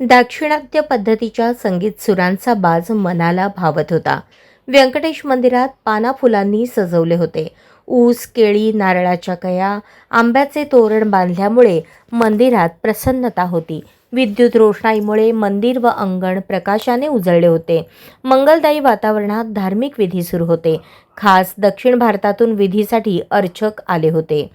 दाक्षिणात्य पद्धतीच्या संगीत सुरांचा बाज मनाला भावत होता. व्यंकटेश मंदिरात पाना फुलांनी सजवले होते. ऊस केळी नारळाच्या कया आंब्याचे तोरण बांधल्यामुळे मंदिरात प्रसन्नता होती. विद्युत रोषणाईमुळे मंदिर व अंगण प्रकाशाने उजळले होते. मंगलदायी वातावरणात धार्मिक विधी सुरू होते. खास दक्षिण भारतातून विधीसाठी अर्चक आले होते.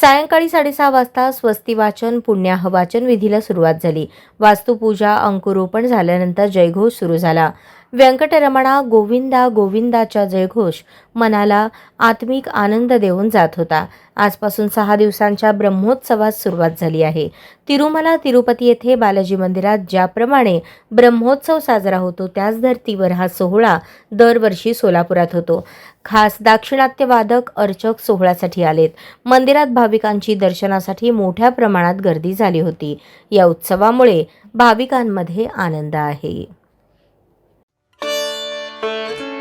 सायंकाळी साडेसहा वाजता स्वस्ती वाचन पुण्याह वाचन विधीला सुरुवात झाली. वास्तुपूजा अंकुरोपण झाल्यानंतर जयघोष सुरू झाला. व्यंकटरमणा गोविंदा गोविंदाच्या जयघोष मनाला आत्मिक आनंद देऊन जात होता. आजपासून सहा दिवसांच्या ब्रह्मोत्सवास सुरुवात झाली आहे. तिरुमला तिरुपती येथे बालाजी मंदिरात ज्याप्रमाणे ब्रह्मोत्सव साजरा होतो त्याच धर्तीवर हा सोहळा दरवर्षी सोलापुरात होतो. खास दाक्षिणात्य वादक अर्चक सोहळ्यासाठी आलेत. मंदिरात भाविकांची दर्शनासाठी मोठ्या प्रमाणात गर्दी झाली होती. या उत्सवामुळे भाविकांमध्ये आनंद आहे. Música